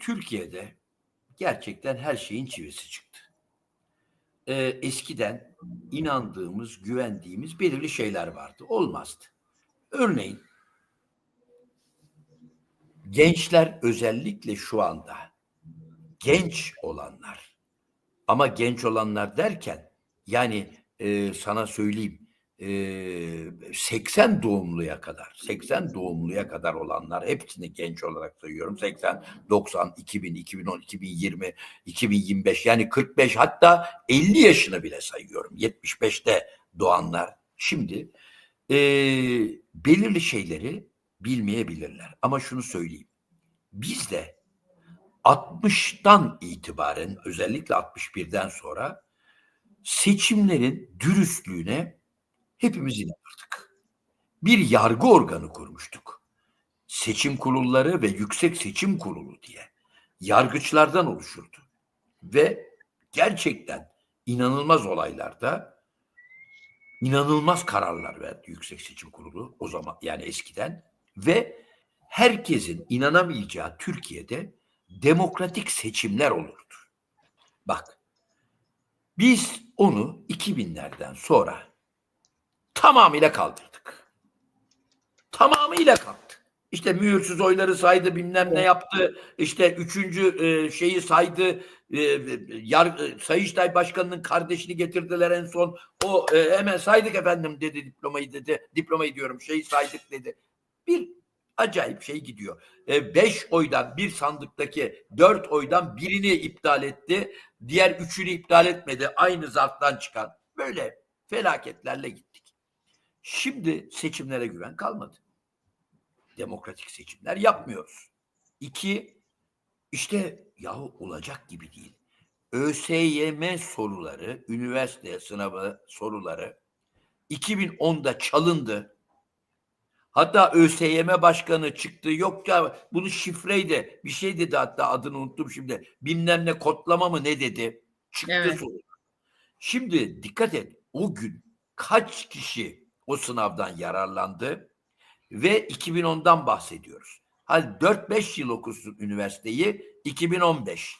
Türkiye'de gerçekten her şeyin çivisi çıktı. Ee, eskiden inandığımız, güvendiğimiz belirli şeyler vardı. Olmazdı. Örneğin gençler özellikle şu anda genç olanlar ama genç olanlar derken yani e, sana söyleyeyim 80 doğumluya kadar 80 doğumluya kadar olanlar hepsini genç olarak sayıyorum. 80 90 2000 2010 2020 2025 yani 45 hatta 50 yaşını bile sayıyorum. 75'te doğanlar. Şimdi e, belirli şeyleri bilmeyebilirler. Ama şunu söyleyeyim. Biz de 60'tan itibaren özellikle 61'den sonra seçimlerin dürüstlüğüne hepimiz inanırdık. Bir yargı organı kurmuştuk. Seçim kurulları ve yüksek seçim kurulu diye yargıçlardan oluşurdu. Ve gerçekten inanılmaz olaylarda inanılmaz kararlar verdi Yüksek Seçim Kurulu o zaman yani eskiden ve herkesin inanamayacağı Türkiye'de demokratik seçimler olurdu. Bak biz onu 2000'lerden sonra tamamıyla kaldırdık. Tamamıyla kalktı. İşte mühürsüz oyları saydı, bilmem ne yaptı. İşte üçüncü e, şeyi saydı. E, yar, e, Sayıştay Başkanı'nın kardeşini getirdiler en son. O e, hemen saydık efendim dedi diplomayı dedi. Diplomayı diyorum şeyi saydık dedi. Bir acayip şey gidiyor. E, beş oydan bir sandıktaki dört oydan birini iptal etti. Diğer üçünü iptal etmedi. Aynı zarftan çıkan. Böyle felaketlerle gittik. Şimdi seçimlere güven kalmadı. Demokratik seçimler yapmıyoruz. İki, işte yahu olacak gibi değil. ÖSYM soruları, üniversite sınavı soruları 2010'da çalındı. Hatta ÖSYM başkanı çıktı. Yok ya bunu şifreydi. Bir şey dedi hatta adını unuttum şimdi. Bilmem ne kodlama mı ne dedi. Çıktı Evet. soru. Şimdi dikkat et. O gün kaç kişi o sınavdan yararlandı ve 2010'dan bahsediyoruz. Hadi 4-5 yıl okusun üniversiteyi 2015.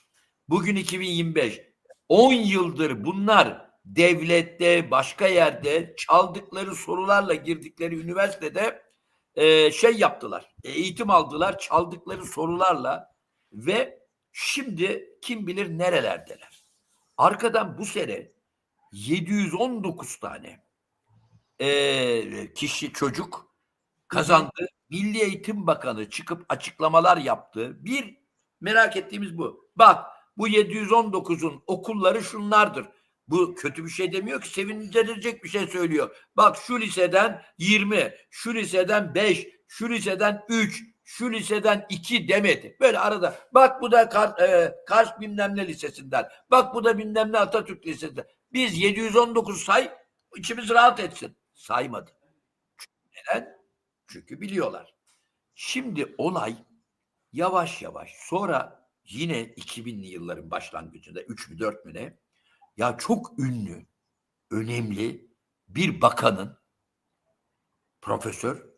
Bugün 2025. 10 yıldır bunlar devlette, başka yerde çaldıkları sorularla girdikleri üniversitede e, şey yaptılar. Eğitim aldılar çaldıkları sorularla ve şimdi kim bilir nerelerdeler. Arkadan bu sene 719 tane e, kişi çocuk kazandı. Milli Eğitim Bakanı çıkıp açıklamalar yaptı. Bir merak ettiğimiz bu. Bak bu 719'un okulları şunlardır. Bu kötü bir şey demiyor ki sevindirecek bir şey söylüyor. Bak şu liseden 20, şu liseden 5, şu liseden 3, şu liseden 2 demedi. Böyle arada bak bu da Kar, e, Kars bilmem ne lisesinden. Bak bu da bilmem ne Atatürk lisesinden. Biz 719 say içimiz rahat etsin. Saymadı. Neden? Çünkü biliyorlar. Şimdi olay yavaş yavaş sonra yine 2000'li yılların başlangıcında 3 mü 4 mü ne ya çok ünlü, önemli bir bakanın profesör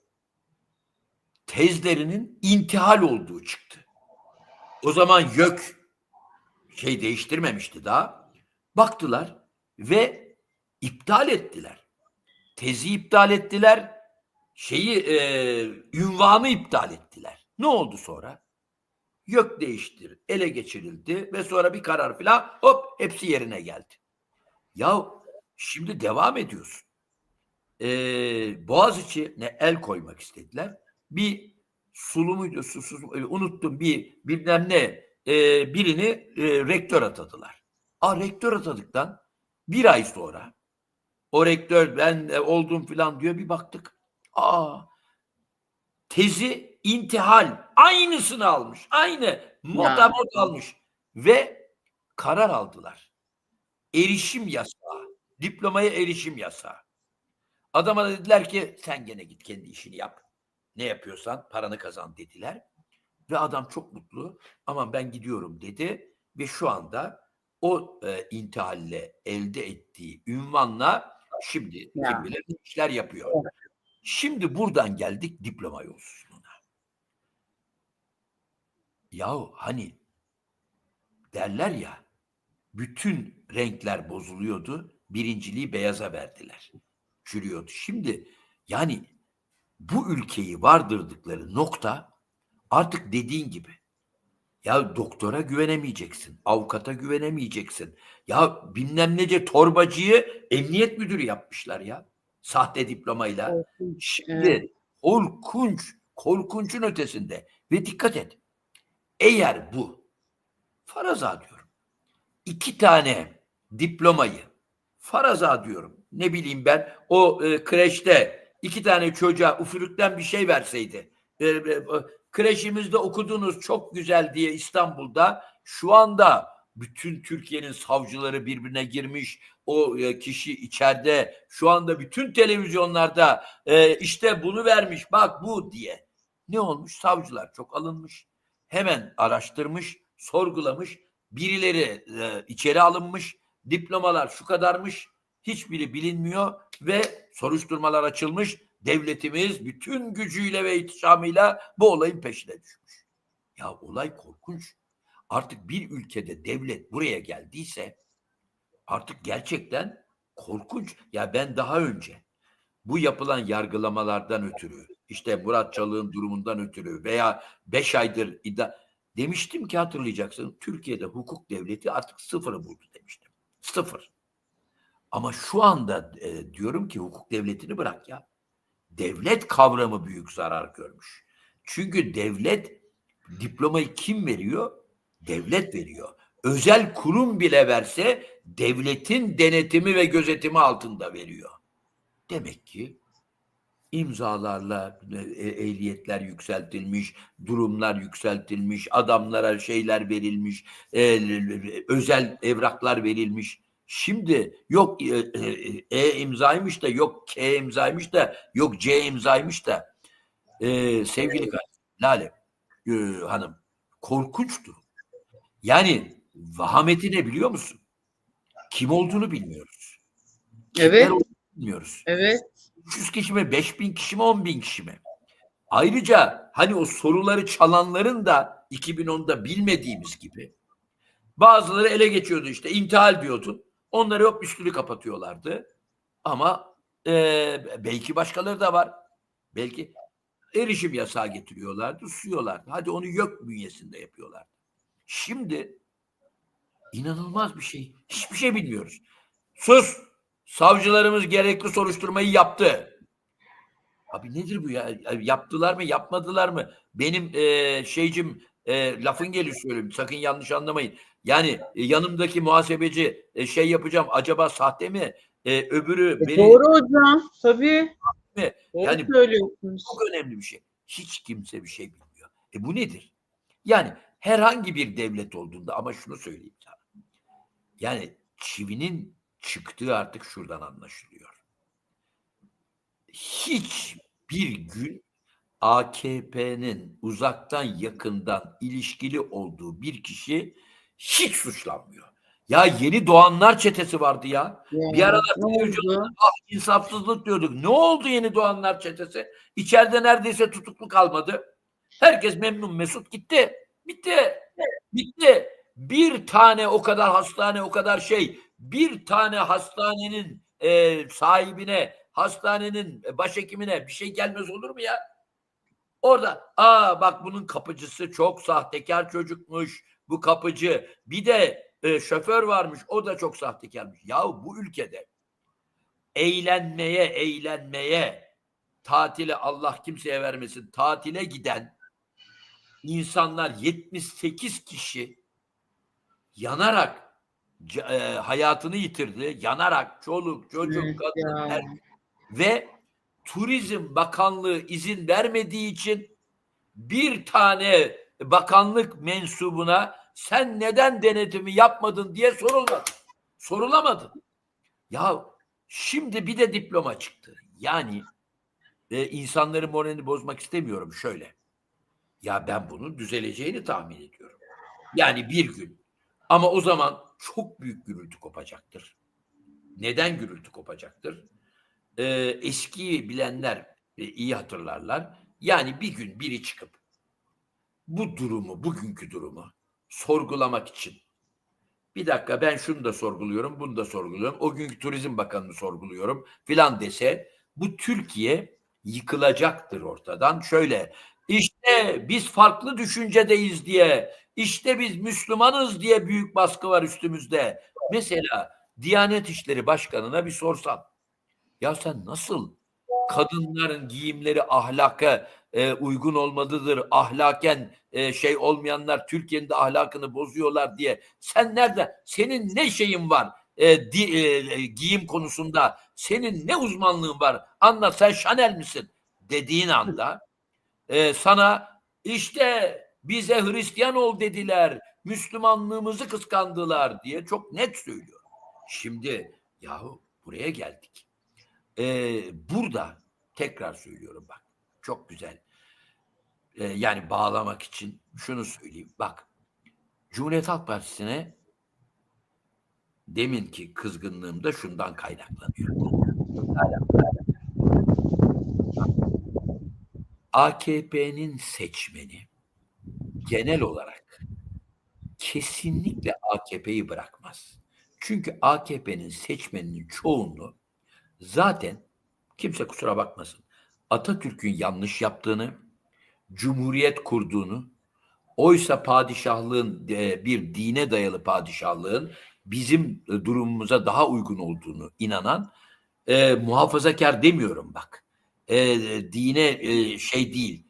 tezlerinin intihal olduğu çıktı. O zaman YÖK şey değiştirmemişti daha. Baktılar ve iptal ettiler. Tezi iptal ettiler. Şeyi e, ünvanı iptal ettiler. Ne oldu sonra? YÖK değiştir, ele geçirildi ve sonra bir karar filan hop hepsi yerine geldi. Ya şimdi devam ediyorsun. Ee, Boğaziçi ne el koymak istediler. Bir sulu muydu susuz e, unuttum bir bilmem ne e, birini e, rektör atadılar. A rektör atadıktan bir ay sonra o rektör ben oldum filan diyor bir baktık. Aa tezi intihal aynısını almış. Aynı motamot almış ve karar aldılar. Erişim yasağı. Diplomaya erişim yasağı. Adama da dediler ki sen gene git kendi işini yap. Ne yapıyorsan paranı kazan dediler. Ve adam çok mutlu. Aman ben gidiyorum dedi. Ve şu anda o e, intihalle elde ettiği ünvanla şimdi Ya. kim bilir ne işler yapıyor. Şimdi buradan geldik diploma yolsuzluğuna. Yahu hani derler ya bütün renkler bozuluyordu. Birinciliği beyaza verdiler. Çürüyordu. Şimdi yani bu ülkeyi vardırdıkları nokta artık dediğin gibi ya doktora güvenemeyeceksin, avukata güvenemeyeceksin. Ya bilmem nece torbacıyı emniyet müdürü yapmışlar ya. Sahte diplomayla. Korkunç. Şimdi Evet. korkunç, korkunçun ötesinde. Ve dikkat et. Eğer bu faraza diyorum. iki tane diplomayı faraza diyorum. Ne bileyim ben o e, kreşte iki tane çocuğa üfürükten bir şey verseydi. E, e, kreşimizde okudunuz çok güzel diye İstanbul'da şu anda bütün Türkiye'nin savcıları birbirine girmiş. O e, kişi içeride şu anda bütün televizyonlarda e, işte bunu vermiş bak bu diye. Ne olmuş? Savcılar çok alınmış. Hemen araştırmış, sorgulamış. Birileri e, içeri alınmış. Diplomalar şu kadarmış. Hiçbiri bilinmiyor ve soruşturmalar açılmış. Devletimiz bütün gücüyle ve ihtişamıyla bu olayın peşine düşmüş. Ya olay korkunç. Artık bir ülkede devlet buraya geldiyse artık gerçekten korkunç. Ya ben daha önce bu yapılan yargılamalardan ötürü işte Murat Çalık'ın durumundan ötürü veya beş aydır iddia demiştim ki hatırlayacaksın Türkiye'de hukuk devleti artık sıfırı buldu demiştim. Sıfır. Ama şu anda e, diyorum ki hukuk devletini bırak ya. Devlet kavramı büyük zarar görmüş. Çünkü devlet diplomayı kim veriyor? Devlet veriyor. Özel kurum bile verse devletin denetimi ve gözetimi altında veriyor. Demek ki imzalarla e, ehliyetler yükseltilmiş, durumlar yükseltilmiş, adamlara şeyler verilmiş, e, özel evraklar verilmiş. Şimdi yok e, e, E imzaymış da yok K imzaymış da yok C imzaymış da e, sevgili Lale e, hanım korkunçtu. Yani vahameti ne biliyor musun? Kim olduğunu bilmiyoruz. Kimler Evet. olduğunu bilmiyoruz. Evet. 300 kişi mi, 5000 kişi mi, 10 bin kişi mi? Ayrıca hani o soruları çalanların da 2010'da bilmediğimiz gibi bazıları ele geçiyordu işte intihal diyordu. Onları hop üstünü kapatıyorlardı. Ama e, belki başkaları da var. Belki erişim yasağı getiriyorlardı, susuyorlardı. Hadi onu yok bünyesinde yapıyorlardı. Şimdi inanılmaz bir şey. Hiçbir şey bilmiyoruz. Sus! Savcılarımız gerekli soruşturmayı yaptı. Abi nedir bu ya? Yaptılar mı, yapmadılar mı? Benim e, şeycim e, lafın gelişi söyleyeyim. Sakın yanlış anlamayın. Yani e, yanımdaki muhasebeci e, şey yapacağım. Acaba sahte mi? E, öbürü E, beni Doğru hocam. Tabii. mi? Doğru Yani- söylüyorsunuz. çok önemli bir şey. Hiç kimse bir şey bilmiyor. E bu nedir? Yani herhangi bir devlet olduğunda ama şunu söyleyeyim sana. Yani çivinin çıktığı artık şuradan anlaşılıyor. Hiçbir gün AKP'nin uzaktan yakından ilişkili olduğu bir kişi hiç suçlanmıyor. Ya yeni doğanlar çetesi vardı ya. Ya, Bir aralar televizyonda oldu? insafsızlık diyorduk. Ne oldu yeni doğanlar çetesi? İçeride neredeyse tutuklu kalmadı. Herkes memnun mesut gitti. Bitti. Bitti. Bir tane o kadar hastane o kadar şey bir tane hastanenin e, sahibine hastanenin başhekimine bir şey gelmez olur mu ya? Orada aa bak bunun kapıcısı çok sahtekar çocukmuş bu kapıcı. Bir de e, şoför varmış o da çok sahtekarmış. Yahu bu ülkede eğlenmeye eğlenmeye tatile Allah kimseye vermesin tatile giden insanlar 78 kişi yanarak e, hayatını yitirdi. Yanarak çoluk çocuk Evet kadın ya. ve Turizm Bakanlığı izin vermediği için bir tane bakanlık mensubuna sen neden denetimi yapmadın diye sorulmadı. Sorulamadı. Ya şimdi bir de diploma çıktı. Yani e, insanların moralini bozmak istemiyorum şöyle. Ya ben bunun düzeleceğini tahmin ediyorum. Yani bir gün. Ama o zaman çok büyük gürültü kopacaktır. Neden gürültü kopacaktır? Ee, eski bilenler e, iyi hatırlarlar. Yani bir gün biri çıkıp bu durumu, bugünkü durumu sorgulamak için bir dakika ben şunu da sorguluyorum, bunu da sorguluyorum. O günkü Turizm Bakanı'nı sorguluyorum filan dese bu Türkiye yıkılacaktır ortadan. Şöyle işte biz farklı düşüncedeyiz diye, işte biz Müslümanız diye büyük baskı var üstümüzde. Mesela Diyanet İşleri Başkanı'na bir sorsan. Ya sen nasıl kadınların giyimleri ahlaka e, uygun olmalıdır, ahlaken e, şey olmayanlar Türkiye'nin de ahlakını bozuyorlar diye. Sen nerede? Senin ne şeyin var e, di, e, giyim konusunda? Senin ne uzmanlığın var? Anlat sen Chanel misin? Dediğin anda e, sana işte bize Hristiyan ol dediler, Müslümanlığımızı kıskandılar diye çok net söylüyor. Şimdi yahu buraya geldik. Ee, burada tekrar söylüyorum bak çok güzel. Ee, yani bağlamak için şunu söyleyeyim. Bak Cumhuriyet Halk Partisi'ne deminki kızgınlığım da şundan kaynaklanıyor. AKP'nin seçmeni genel olarak kesinlikle AKP'yi bırakmaz. Çünkü AKP'nin seçmeninin çoğunluğu zaten kimse kusura bakmasın Atatürk'ün yanlış yaptığını, cumhuriyet kurduğunu, oysa padişahlığın e, bir dine dayalı padişahlığın bizim e, durumumuza daha uygun olduğunu inanan e, muhafazakar demiyorum bak. E, dine e, şey değil,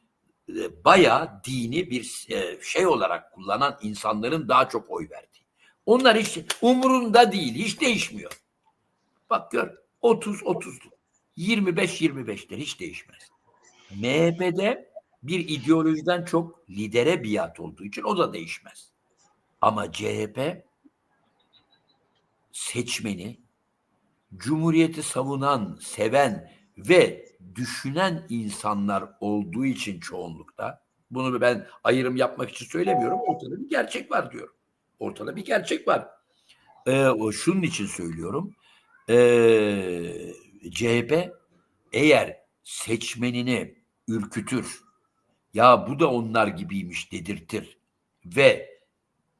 e, bayağı dini bir e, şey olarak kullanan insanların daha çok oy verdiği. Onlar hiç umurunda değil, hiç değişmiyor. Bak gör 30 30'du. 25 25'tir hiç değişmez. MHP'de bir ideolojiden çok lidere biat olduğu için o da değişmez. Ama CHP seçmeni Cumhuriyeti savunan, seven ve düşünen insanlar olduğu için çoğunlukta bunu ben ayrım yapmak için söylemiyorum. Ortada bir gerçek var diyorum. Ortada bir gerçek var. Ee, o şunun için söylüyorum. Ee, CHP eğer seçmenini ürkütür, ya bu da onlar gibiymiş dedirtir ve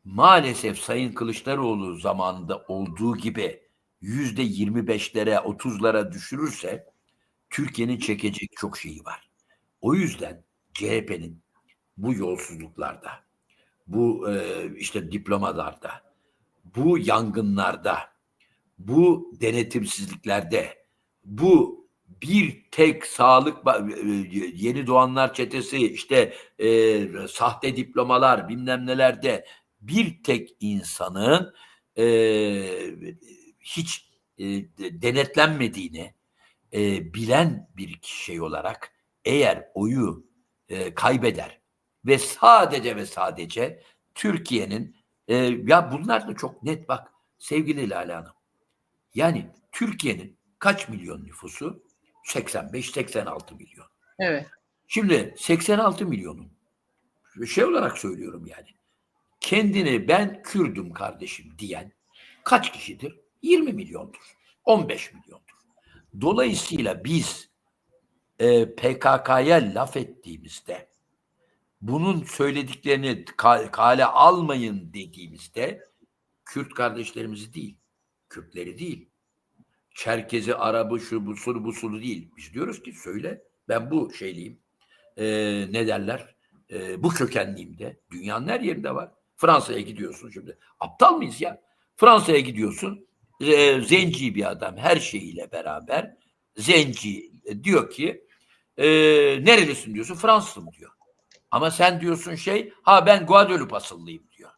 maalesef Sayın Kılıçdaroğlu zamanında olduğu gibi yüzde 25'lere 30'lara düşürürse Türkiye'nin çekecek çok şeyi var. O yüzden CHP'nin bu yolsuzluklarda, bu e, işte diplomalarda, bu yangınlarda, bu denetimsizliklerde, bu bir tek sağlık e, yeni doğanlar çetesi işte e, sahte diplomalar bilmem nelerde bir tek insanın e, hiç e, denetlenmediğini e, bilen bir şey olarak eğer oyu e, kaybeder ve sadece ve sadece Türkiye'nin e, ya bunlar da çok net bak sevgili Lale Hanım. Yani Türkiye'nin kaç milyon nüfusu? 85-86 milyon. Evet. Şimdi 86 milyonun şey olarak söylüyorum yani kendini ben Kürdüm kardeşim diyen kaç kişidir? 20 milyondur. 15 milyondur. Dolayısıyla biz e, PKK'ya laf ettiğimizde bunun söylediklerini kale almayın dediğimizde Kürt kardeşlerimizi değil, Kürtleri değil, Çerkezi, Arabı, şu bu sulu bu sulu değil. Biz diyoruz ki söyle ben bu şeyliyim. E, ne derler? E, bu kökenliyim de. Dünyanın her yerinde var. Fransa'ya gidiyorsun şimdi. Aptal mıyız ya? Fransa'ya gidiyorsun. E, zenci bir adam her şeyiyle beraber. Zenci e, diyor ki e, nerelisin diyorsun. Fransızım diyor. Ama sen diyorsun şey ha ben Guadeloupe asıllıyım diyor.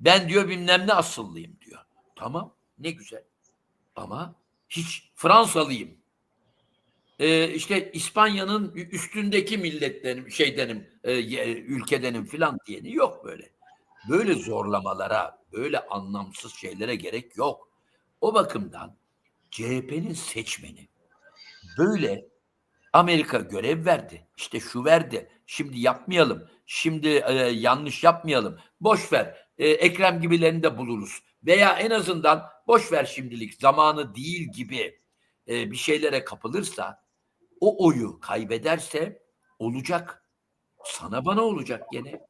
Ben diyor bilmem ne asıllıyım diyor. Tamam ne güzel. Ama hiç Fransalıyım. Ee, işte İspanya'nın üstündeki milletlerim, şeydenim, e, ülkedenim filan diyeni yok böyle. Böyle zorlamalara, böyle anlamsız şeylere gerek yok. O bakımdan CHP'nin seçmeni böyle Amerika görev verdi. İşte şu verdi. Şimdi yapmayalım. Şimdi e, yanlış yapmayalım. Boş ver. E, Ekrem gibilerini de buluruz. Veya en azından boş ver şimdilik zamanı değil gibi e, bir şeylere kapılırsa o oyu kaybederse olacak. Sana bana olacak gene.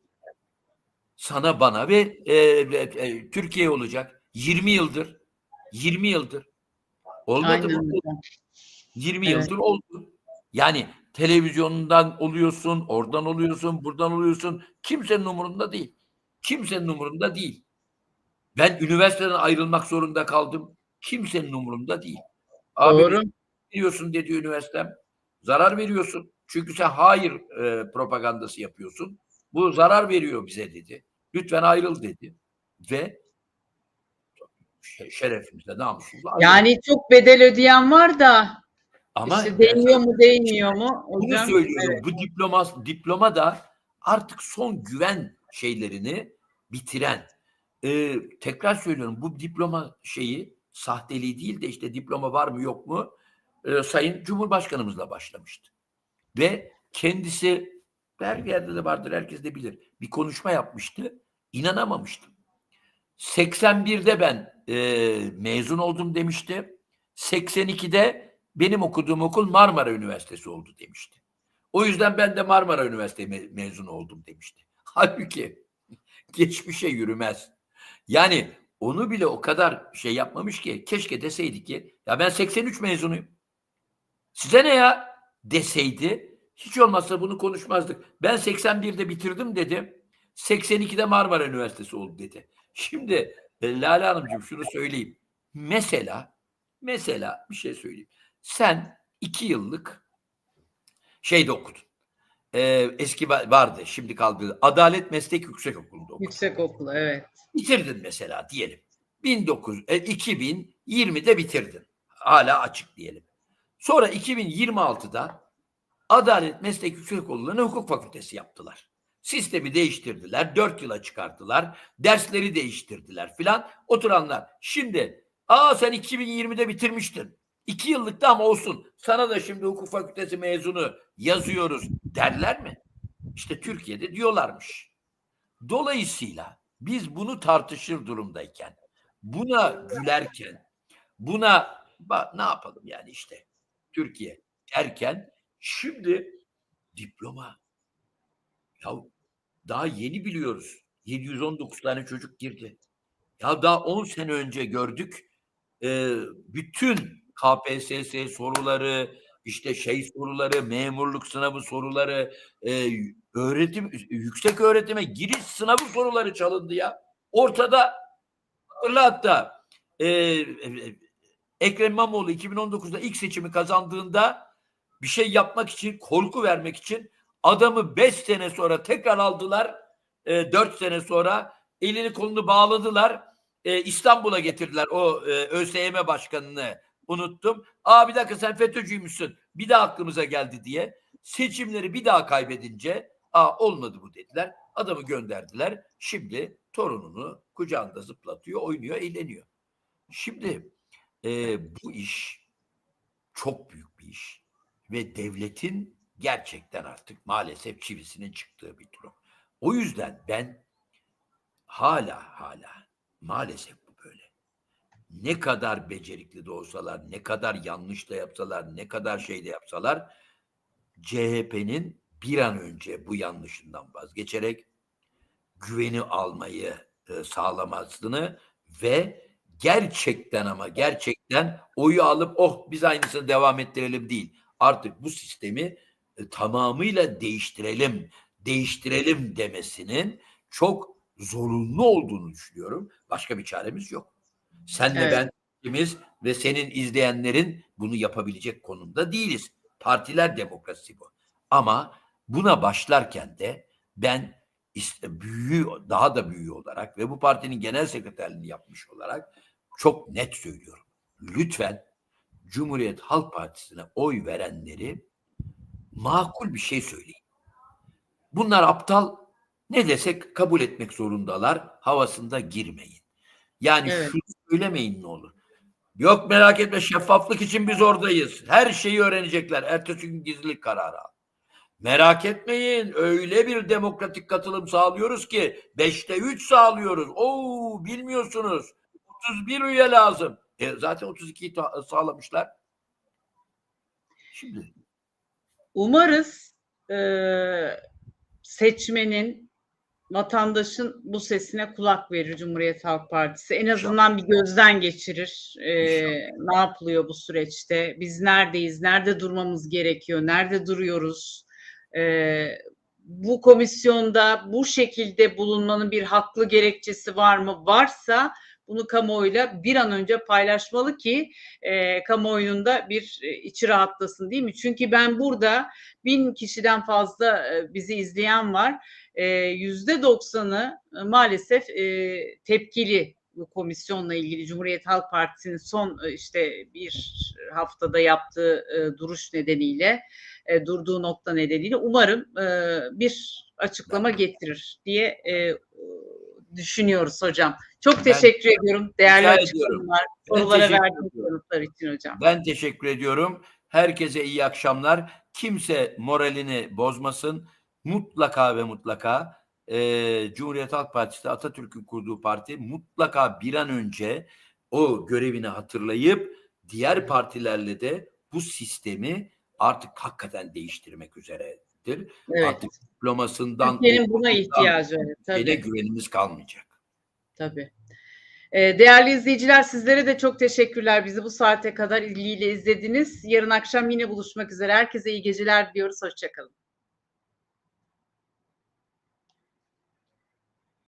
Sana bana ve e, e, Türkiye olacak. 20 yıldır. 20 yıldır. Olmadı Aynen mı? hocam. 20 Evet. yıldır oldu. Yani televizyondan oluyorsun, oradan oluyorsun, buradan oluyorsun. Kimsenin umurunda değil. Kimsenin umurunda değil. Ben üniversiteden ayrılmak zorunda kaldım. Kimsenin umurunda değil. Abi Doğru. veriyorsun dedi üniversitem. Zarar veriyorsun. Çünkü sen hayır e, propagandası yapıyorsun. Bu zarar veriyor bize dedi. Lütfen ayrıl dedi. Ve şe- şerefimizle, namusumuzla. Yani çok bedel ödeyen var da Ama işte değmiyor mu değmiyor mu Bunu söylüyorum. Evet. Bu diploma, diploma da artık son güven şeylerini bitiren. Ee, tekrar söylüyorum bu diploma şeyi sahteliği değil de işte diploma var mı yok mu e, Sayın Cumhurbaşkanımızla başlamıştı. Ve kendisi her yerde de vardır herkes de bilir. Bir konuşma yapmıştı. İnanamamıştım. 81'de ben e, mezun oldum demişti. 82'de benim okuduğum okul Marmara Üniversitesi oldu demişti. O yüzden ben de Marmara Üniversitesi me- mezunu oldum demişti. Halbuki geçmişe yürümez. Yani onu bile o kadar şey yapmamış ki keşke deseydi ki ya ben 83 mezunuyum. Size ne ya deseydi hiç olmazsa bunu konuşmazdık. Ben 81'de bitirdim dedi. 82'de Marmara Üniversitesi oldu dedi. Şimdi e, Lale Hanımcığım şunu söyleyeyim. Mesela mesela bir şey söyleyeyim. Sen iki yıllık şeyde okudun. Ee, eski va- vardı şimdi kaldı. Adalet Meslek Yüksekokulu'nda okudun. Yüksek okul evet. Bitirdin mesela diyelim. 19 e, 2020'de bitirdin. Hala açık diyelim. Sonra 2026'da Adalet Meslek Yüksekokulu'na hukuk fakültesi yaptılar. Sistemi değiştirdiler. 4 yıla çıkarttılar. Dersleri değiştirdiler filan. Oturanlar. Şimdi aa sen 2020'de bitirmiştin. 2 yıllık da ama olsun. Sana da şimdi hukuk fakültesi mezunu yazıyoruz derler mi? İşte Türkiye'de diyorlarmış. Dolayısıyla biz bunu tartışır durumdayken, buna gülerken, buna "Ba- ne yapalım yani işte Türkiye derken şimdi diploma ya daha yeni biliyoruz. 719 tane çocuk girdi. Ya daha 10 sene önce gördük. e, bütün KPSS soruları, işte şey soruları, memurluk sınavı soruları, e, öğretim yüksek öğretime giriş sınavı soruları çalındı ya. Ortada hatta e, e, Ekrem İmamoğlu 2019'da ilk seçimi kazandığında bir şey yapmak için, korku vermek için adamı 5 sene sonra tekrar aldılar. E, 4 sene sonra elini kolunu bağladılar. E, İstanbul'a getirdiler o e, ÖSYM başkanını unuttum. Aa bir dakika sen FETÖ'cüymüşsün. Bir daha aklımıza geldi diye. Seçimleri bir daha kaybedince aa olmadı bu dediler. Adamı gönderdiler. Şimdi torununu kucağında zıplatıyor, oynuyor, eğleniyor. Şimdi e, bu iş çok büyük bir iş ve devletin gerçekten artık maalesef çivisinin çıktığı bir durum. O yüzden ben hala hala maalesef. Ne kadar becerikli de olsalar, ne kadar yanlış da yapsalar, ne kadar şey de yapsalar CHP'nin bir an önce bu yanlışından vazgeçerek güveni almayı e, sağlamasını ve gerçekten ama gerçekten oyu alıp oh biz aynısını devam ettirelim değil. Artık bu sistemi e, tamamıyla değiştirelim, değiştirelim demesinin çok zorunlu olduğunu düşünüyorum. Başka bir çaremiz yok. Senle Evet. ben ikimiz ve senin izleyenlerin bunu yapabilecek konumda değiliz. Partiler demokrasi bu. Ama buna başlarken de ben işte büyüğü daha da büyüğü olarak ve bu partinin genel sekreterliğini yapmış olarak çok net söylüyorum. Lütfen Cumhuriyet Halk Partisi'ne oy verenleri makul bir şey söyleyin. Bunlar aptal ne desek kabul etmek zorundalar havasında girmeyin. Yani Evet. şunu söylemeyin ne olur. Yok merak etme şeffaflık için biz oradayız. Her şeyi öğrenecekler. Ertesi gün gizlilik kararı al. Merak etmeyin. Öyle bir demokratik katılım sağlıyoruz ki 5'te 3 sağlıyoruz. Oo bilmiyorsunuz. 31 üye lazım. E, zaten 32'yi ta- sağlamışlar. Şimdi Umarız eee, seçmenin vatandaşın bu sesine kulak verir Cumhuriyet Halk Partisi. En azından bir gözden geçirir. Ee, ne yapılıyor bu süreçte? Biz neredeyiz? Nerede durmamız gerekiyor? Nerede duruyoruz? Ee, bu komisyonda bu şekilde bulunmanın bir haklı gerekçesi var mı? Varsa bunu kamuoyuyla bir an önce paylaşmalı ki e, kamuoyunun da bir e, içi rahatlasın değil mi? Çünkü ben burada bin kişiden fazla e, bizi izleyen var. E, Yüzde doksanı maalesef e, tepkili bu komisyonla ilgili Cumhuriyet Halk Partisi'nin son işte bir haftada yaptığı e, duruş nedeniyle e, durduğu nokta nedeniyle umarım e, bir açıklama getirir diye e, düşünüyoruz hocam. Çok Ben- teşekkür ediyorum değerli açıklamalar, sorulara verdiğiniz yanıtlar için hocam. Ben teşekkür ediyorum. Herkese iyi akşamlar. Kimse moralini bozmasın. Mutlaka ve mutlaka eee, Cumhuriyet Halk Partisi Atatürk'ün kurduğu parti mutlaka bir an önce o görevini hatırlayıp diğer partilerle de bu sistemi artık hakikaten değiştirmek üzeredir. Evet. Artık diplomasından Türkiye'nin buna ihtiyacı var. Tabii. güvenimiz kalmayacak. Tabii. Ee, değerli izleyiciler sizlere de çok teşekkürler. Bizi bu saate kadar ilgiyle izlediniz. Yarın akşam yine buluşmak üzere. Herkese iyi geceler diyoruz. Hoşçakalın.